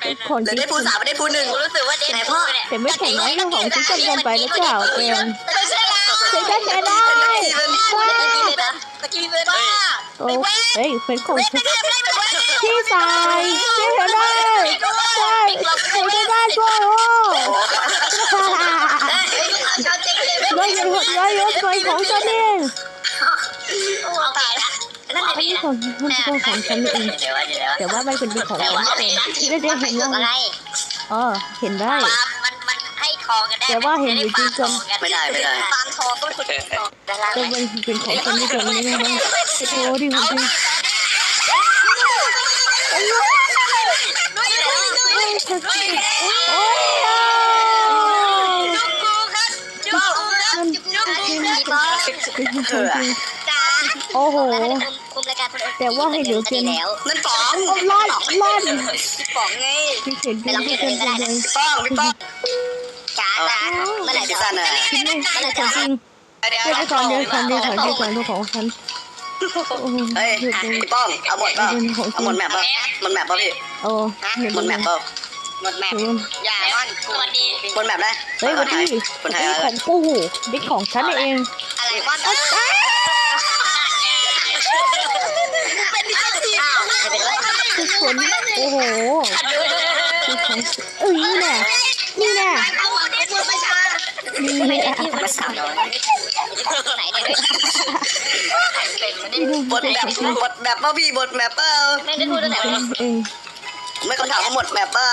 เป็นของจเดี๋ยวริได้พูสามไม่ได้พูหนึ่งรู้สึกว่าเด่นพ่อเนี่ยแต่ไม่แข่งน้อยก็ของจริงกันไปแล้วเจ้าเต็มไม่ใช่แล้วใช้ได้ใช้ได้ตะกี้เลยนะตะกี้เลยนะโอ้เฮ้ยเป็นของจริงไม่ได้ไม่ได้พี่สายเจ๊เห็นได้ใช่ใช้ได้ได้ช่วยโอ้ร้อยยศร้อยยศร้อยของฉันเอง เด็นี้กของมันเป็นของฉันเองเดี๋ยวเดี๋ยวแต่ว่ามันเป็นของฉันเองได้ได้เห็นอะว่าไรอ๋อเห็นได้มันมันให้ทองกันได้ไม่ได้ไม่ได้ปานทองก็คือทองแต่ละก็มันเป็นของฉันที่ตรงนี้นะไอ้โตที่ของจริงโอ้ยเป็นของจริงโอ้โห แต่ว่าให้เหลือเกินแล้วนั่นป๋องโอ้ล่อนล่อนป๋องไงพี่เห็นเป็นที่เป็นจริงเลยป้องพี่ป้องจ๋าจ๋าเมื่อไหร่พิจะซซ่าน่ะคิดไม่ของจริงเดี๋ยวเดี๋ยวก่อนเดี๋ยวก่อนเดี๋ยวก่อนเดี๋ยวก่อนดูของฉันโอ้โหเฮ้ยเดี๋ยวพี่ป้องเอาหมดป่ะเอาหมดแมปป่ะหมดแมปป่ะพี่โอ้เดี๋ยวหมดแมปป่ะหมดแมปเดี๋ยวอย่ามันสวัสดีหมดแมปได้เฮ้ยวันนี้คนไทยนี่ของกูนี่ของฉันเองอะไรวะเป็นที่ไม่เป็นไร คือค นโอ้โหคือของเอ้ยนี่แน่นี่แน่นี่แน่มาสาวน้อยไหนเนี่ยนี่ดูหมดแมปหมดแมปป่ะพี่หมดแมปเปล่าไม่ได้พูดตั้งแต่เองไม่คำถามว่าหมดแมปเปล่า